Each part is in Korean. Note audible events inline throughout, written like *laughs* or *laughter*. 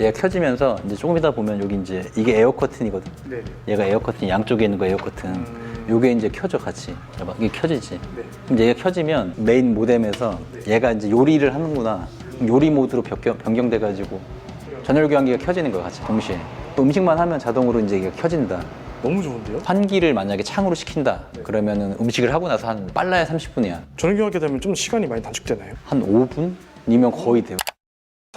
얘가 켜지면서 이제 조금 이따 보면 여기 이제 이게 에어 커튼이거든. 네. 얘가 에어 커튼 양쪽에 있는 거 에어 커튼. 음. 요게 이제 켜져 같이. 봐봐. 이게 켜지지. 네. 그럼 얘가 켜지면 메인 모뎀에서 얘가 이제 요리를 하는구나. 요리 모드로 변경, 변경돼 가지고 전열 교환기가 켜지는 거야 같이 동시에. 또 음식만 하면 자동으로 이제 이게 켜진다. 너무 좋은데요? 환기를 만약에 창으로 시킨다. 그러면은 음식을 하고 나서 한 빨라야 30분이야. 전용기하게 되면 좀 시간이 많이 단축되나요? 한 5분이면 거의 돼요.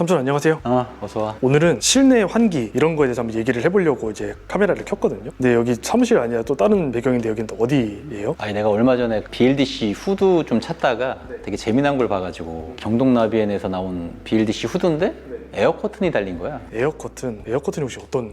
삼촌 안녕하세요. 아, 어서 와. 오늘은 실내 환기 이런 거에 대해서 한번 얘기를 해보려고 이제 카메라를 켰거든요. 근데 여기 사무실 아니라 또 다른 배경인데 여긴 또 어디예요? 아니 내가 얼마 전에 BLDC 후드 좀 찾다가 되게 재미난 걸 봐가지고 경동나비엔에서 나온 BLDC 후드인데 에어 커튼이 달린 거야. 에어 커튼. 에어 커튼이 혹시 어떤?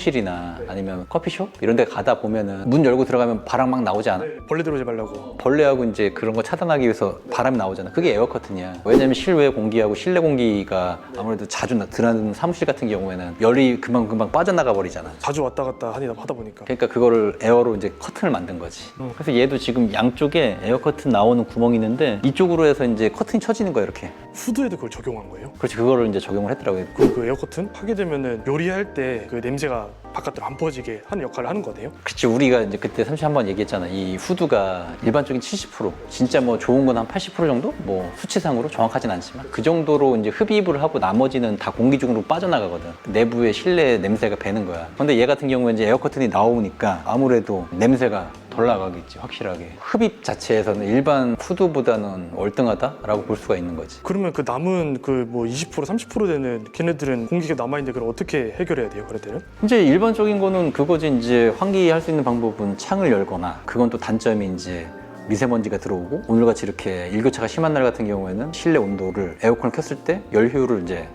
사무실이나 아니면 커피숍 이런 데 가다 보면은 문 열고 들어가면 바람 막 나오지 않아? 벌레 들어오지 말라고. 벌레하고 이제 그런 거 차단하기 위해서 바람이 나오잖아. 그게 에어 커튼이야. 왜냐면 실외 공기하고 실내 공기가 아무래도 자주 나- 드나드는 사무실 같은 경우에는 열이 금방금방 빠져나가 버리잖아. 자주 왔다 갔다 하니 하다 보니까. 그러니까 그거를 에어로 이제 커튼을 만든 거지. 어. 그래서 얘도 지금 양쪽에 에어 커튼 나오는 구멍이 있는데 이쪽으로 해서 이제 커튼이 쳐지는 거야 이렇게. 후드에도 그걸 적용한 거예요? 그렇지 그거를 이제 적용을 했더라고요. 그 에어 커튼 하게 되면은 요리할 때 그 냄새 가 바깥으로 안 퍼지게 하는 역할을 하는 거네요? 그렇지 우리가 이제 그때 31번 얘기했잖아. 이 후드가 일반적인 70% 진짜 뭐 좋은 건 한 80% 정도? 뭐 수치상으로 정확하진 않지만 그 정도로 이제 흡입을 하고 나머지는 다 공기 중으로 빠져나가거든. 내부에 실내 냄새가 배는 거야. 근데 얘 같은 경우에 이제 에어 커튼이 나오니까 아무래도 냄새가 덜 나가겠지 확실하게. 흡입 자체에서는 일반 후드보다는 월등하다라고 볼 수가 있는 거지. 그러면 그 남은 그 뭐 20% 30% 되는 걔네들은 공기가 남아있는데 그걸 어떻게 해결해야 돼요? 때는? 이제 일반적인 거는 그거지 이제 환기할 수 있는 방법은 창을 열거나 그건 또 단점이 이제 미세먼지가 들어오고 오늘같이 이렇게 일교차가 심한 날 같은 경우에는 실내 온도를 에어컨을 켰을 때 열 효율을 이제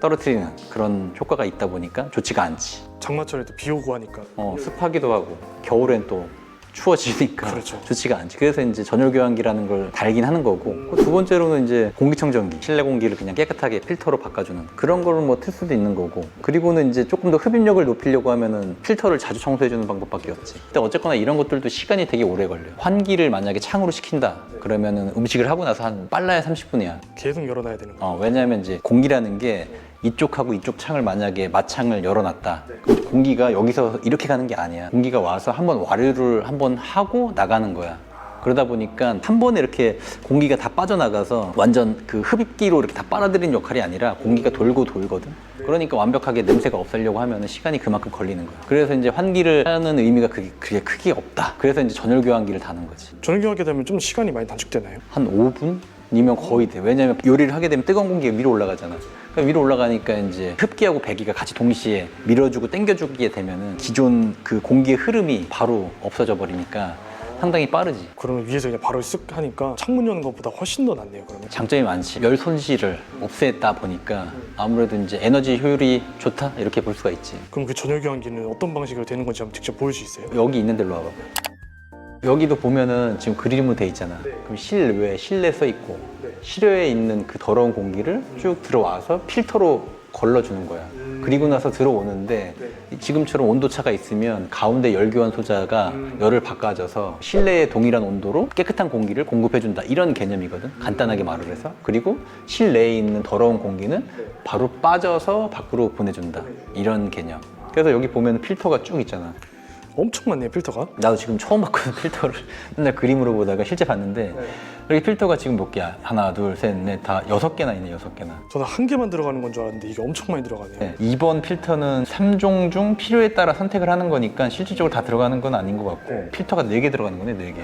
떨어뜨리는 그런 효과가 있다 보니까 좋지가 않지. 장마철에 또 비 오고 하니까 어, 습하기도 하고 겨울엔 또 추워지니까 그렇죠. 좋지가 않지. 그래서 이제 전열 교환기라는 걸 달긴 하는 거고 두 번째로는 이제 공기청정기 실내 공기를 그냥 깨끗하게 필터로 바꿔주는 그런 거를 뭐 틀 수도 있는 거고 그리고는 이제 조금 더 흡입력을 높이려고 하면은 필터를 자주 청소해주는 방법밖에 없지. 근데 어쨌거나 이런 것들도 시간이 되게 오래 걸려. 요 환기를 만약에 창으로 시킨다 그러면은 음식을 하고 나서 한 빨라야 30분이야. 계속 열어놔야 되는 거 어, 왜냐하면 이제 공기라는 게 이쪽하고 이쪽 창을 만약에 마창을 열어놨다. 그럼 공기가 여기서 이렇게 가는 게 아니야. 공기가 와서 한번 와류를 한번 하고 나가는 거야. 그러다 보니까 한 번에 이렇게 공기가 다 빠져나가서 완전 그 흡입기로 이렇게 다 빨아들이는 역할이 아니라 공기가 돌고 돌거든. 그러니까 완벽하게 냄새가 없애려고 하면 시간이 그만큼 걸리는 거야. 그래서 이제 환기를 하는 의미가 그게, 그게 크게 없다. 그래서 이제 전열 교환기를 다는 거지. 전용기하게 되면 좀 시간이 많이 단축되나요? 한 5분 이면 거의 돼. 왜냐면 요리를 하게 되면 뜨거운 공기가 위로 올라가잖아. 그러니까 위로 올라가니까 이제 흡기하고 배기가 같이 동시에 밀어주고 당겨주게 되면은 기존 그 공기의 흐름이 바로 없어져 버리니까 상당히 빠르지. 그러면 위에서 그냥 바로 쓱 하니까 창문 여는 것보다 훨씬 더 낫네요 그러면 장점이 많지. 열 손실을 없앴다 보니까 아무래도 이제 에너지 효율이 좋다 이렇게 볼 수가 있지. 그럼 그 전용기환기는 어떤 방식으로 되는 건지 한번 직접 보일 수 있어요? 여기 있는 데로 와봐. 여기도 보면은 지금 그림으로 돼 있잖아. 그럼 실외, 실내 써 있고 실외에 있는 그 더러운 공기를 쭉 들어와서 필터로 걸러주는 거야. 그리고 나서 들어오는데 지금처럼 온도차가 있으면 가운데 열교환 소자가 열을 바꿔줘서 실내의 동일한 온도로 깨끗한 공기를 공급해준다. 이런 개념이거든. 간단하게 말을 해서. 그리고 실내에 있는 더러운 공기는 바로 빠져서 밖으로 보내준다. 이런 개념. 그래서 여기 보면 필터가 쭉 있잖아 엄청 많네요 필터가. 나도 지금 처음 봤거든 *laughs* 필터를. 맨날 그림으로 보다가 실제 봤는데 여기 필터가 지금 몇 개야 하나 둘 셋 넷 다 여섯 개나 있네 여섯 개나. 저는 한 개만 들어가는 건 줄 알았는데 이게 엄청 많이 들어가네요. 네, 2번 필터는 3종 중 필요에 따라 선택을 하는 거니까 실질적으로 다 들어가는 건 아닌 것 같고 필터가 4개 들어가는 거네 4개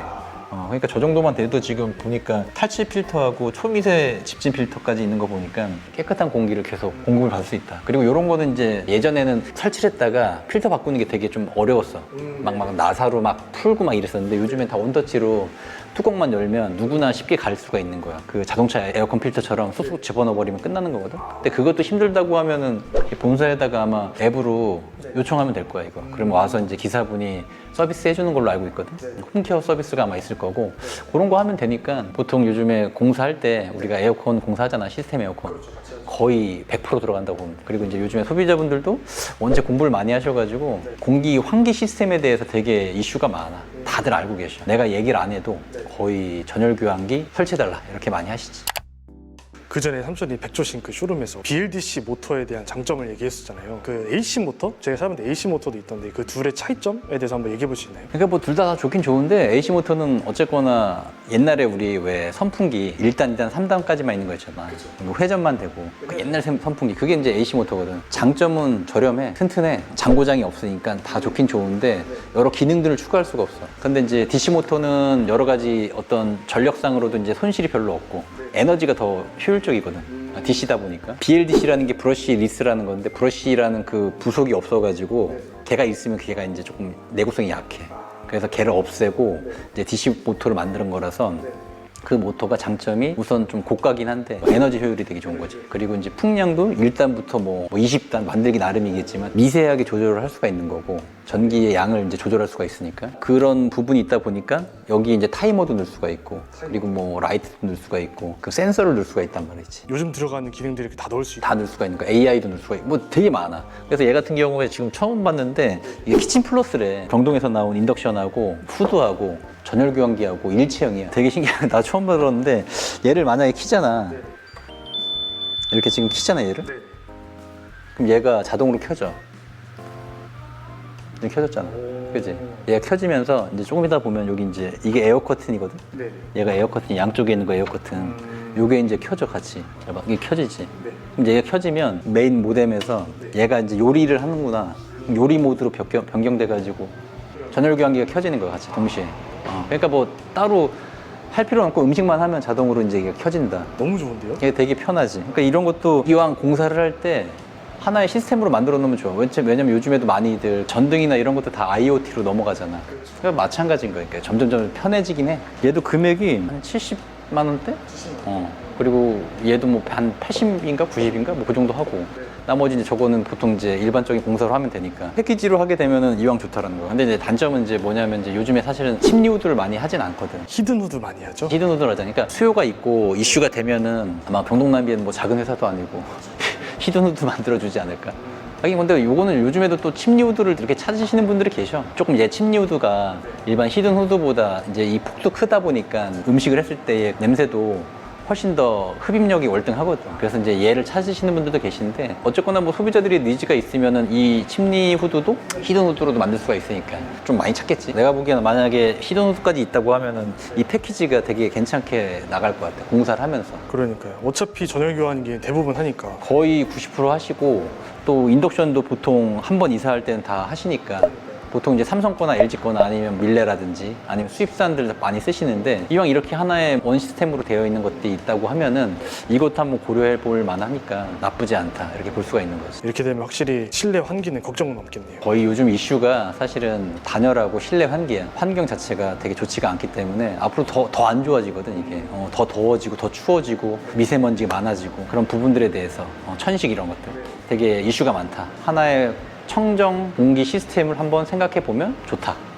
어, 그러니까 저 정도만 돼도 지금 보니까 탈취 필터하고 초미세 집진 필터까지 있는 거 보니까 깨끗한 공기를 계속 공급을 받을 수 있다. 그리고 이런 거는 이제 예전에는 설치를 했다가 필터 바꾸는 게 되게 좀 어려웠어. 막, 막 나사로 막 풀고 막 이랬었는데 요즘엔 다 원터치로 뚜껑만 열면 누구나 쉽게 갈 수가 있는 거야. 그 자동차 에어컨 필터처럼 쑥쑥 집어넣어 버리면 끝나는 거거든. 근데 그것도 힘들다고 하면은 본사에다가 아마 앱으로 요청하면 될 거야 이거. 그러면 와서 이제 기사분이 서비스 해주는 걸로 알고 있거든. 홈케어 서비스가 아마 있을 거고 그런 거 하면 되니까 보통 요즘에 공사할 때 우리가 에어컨 공사하잖아 시스템 에어컨 거의 100% 들어간다고 보면 그리고 이제 요즘에 소비자분들도 언제 공부를 많이 하셔가지고 공기 환기 시스템에 대해서 되게 이슈가 많아. 다들 알고 계셔. 내가 얘기를 안 해도 거의 전열 교환기 설치해달라 이렇게 많이 하시지. 그 전에 삼성이 백조신 그 쇼룸에서 BLDC 모터에 대한 장점을 얘기했었잖아요. 그 AC 모터 제가 사봤는데 AC 모터도 있던데 그 둘의 차이점에 대해서 한번 얘기해 볼 수 있나요? 그러니까 뭐 둘 다 좋긴 좋은데 AC 모터는 어쨌거나 옛날에 우리 왜 선풍기 1단, 2단, 3단까지만 있는 거 있잖아. 뭐 회전만 되고 그 옛날 선- 선풍기 그게 이제 AC 모터거든. 장점은 저렴해, 튼튼해, 장고장이 없으니까 다 좋긴 좋은데 여러 기능들을 추가할 수가 없어. 근데 이제 DC 모터는 여러 가지 어떤 전력상으로도 이제 손실이 별로 없고 에너지가 더 효율적이거든. DC다 보니까 BLDC라는 게 브러쉬 리스라는 건데 브러쉬라는 그 부속이 없어가지고 걔가 있으면 걔가 이제 조금 내구성이 약해. 그래서 걔를 없애고 이제 DC 모터를 만드는 거라서 그 모터가 장점이 우선 좀 고가긴 한데 에너지 효율이 되게 좋은 거지. 그리고 이제 풍량도 1단부터 뭐 20단 만들기 나름이겠지만 미세하게 조절을 할 수가 있는 거고 전기의 양을 이제 조절할 수가 있으니까 그런 부분이 있다 보니까 여기 이제 타이머도 넣을 수가 있고 그리고 뭐 라이트도 넣을 수가 있고 그 센서를 넣을 수가 있단 말이지. 요즘 들어가는 기능들이 이렇게 다 넣을 수 있고 다 넣을 수가 있는 거야. AI도 넣을 수가 있고 뭐 되게 많아. 그래서 얘 같은 경우에 지금 처음 봤는데 이게 키친 플러스래. 병동에서 나온 인덕션하고 후드하고 전열 교환기하고 일체형이야. 되게 신기해. 나 처음 들었는데 얘를 만약에 키잖아. 이렇게 지금 키잖아 얘를. 그럼 얘가 자동으로 켜져. 이제 켜졌잖아. 그지? 얘가 켜지면서 이제 조금 이따 보면 여기 이제 이게 에어 커튼이거든. 네. 얘가 에어 커튼 양쪽에 있는 거 에어 커튼 요게 이제 켜져 같이 봐봐 이게 켜지지 그럼 얘가 켜지면 메인 모뎀에서 얘가 이제 요리를 하는구나 요리 모드로 변경, 변경돼 가지고 전열 교환기가 켜지는 거야 같이 동시에 어, 그러니까 뭐 따로 할 필요 없고 음식만 하면 자동으로 이제 이게 켜진다 너무 좋은데요? 이게 되게 편하지. 그러니까 이런 것도 이왕 공사를 할 때 하나의 시스템으로 만들어 놓으면 좋아. 왜냐- 왜냐면 요즘에도 많이들 전등이나 이런 것도 다 IoT로 넘어가잖아. 그러니까 마찬가지인 거니까 점점점 편해지긴 해. 얘도 금액이 한 70 만 원대? 어. 그리고 얘도 뭐 한 80인가 90인가 뭐 그 정도 하고 나머지 이제 저거는 보통 이제 일반적인 공사로 하면 되니까 패키지로 하게 되면은 이왕 좋다라는 거야. 근데 이제 단점은 이제 뭐냐면 이제 요즘에 사실은 침리 우드를 많이 하진 않거든. 히든 후드 많이 하죠? 히든 우드를 하자니까 그러니까 수요가 있고 이슈가 되면은 아마 병동남비엔 뭐 작은 회사도 아니고 *laughs* 히든 우드 만들어 주지 않을까. 하긴 근데 요거는 요즘에도 또 침리 우드를 이렇게 찾으시는 분들이 계셔. 조금 얘 침리 우드가 일반 히든 우드보다 이제 이 폭도 크다 보니까 음식을 했을 때의 냄새도 훨씬 더 흡입력이 월등하거든. 그래서 이제 얘를 찾으시는 분들도 계신데 어쨌거나 뭐 소비자들이 니즈가 있으면은 이 침리 후드도 히든 후드로도 만들 수가 있으니까 좀 많이 찾겠지. 내가 보기에는 만약에 히든 후드까지 있다고 하면은 이 패키지가 되게 괜찮게 나갈 것 같아. 공사를 하면서. 그러니까요. 어차피 전열 교환기 대부분 하니까 거의 90% 하시고 또 인덕션도 보통 한 번 이사할 때는 다 하시니까 보통 이제 삼성 거나 LG 거나 아니면 밀레라든지 아니면 수입사들 많이 쓰시는데 이왕 이렇게 하나의 원 시스템으로 되어 있는 것들이 있다고 하면은 이것도 한번 고려해 볼 만하니까 나쁘지 않다 이렇게 볼 수가 있는 거지. 이렇게 되면 확실히 실내 환기는 걱정은 없겠네요. 거의 요즘 이슈가 사실은 단열하고 실내 환기야. 환경 자체가 되게 좋지가 않기 때문에 앞으로 더 더 안 좋아지거든 이게. 어, 더 더워지고 더 추워지고 미세먼지가 많아지고 그런 부분들에 대해서 어, 천식 이런 것들 되게 이슈가 많다. 하나의 청정 공기 시스템을 한번 생각해 보면 좋다.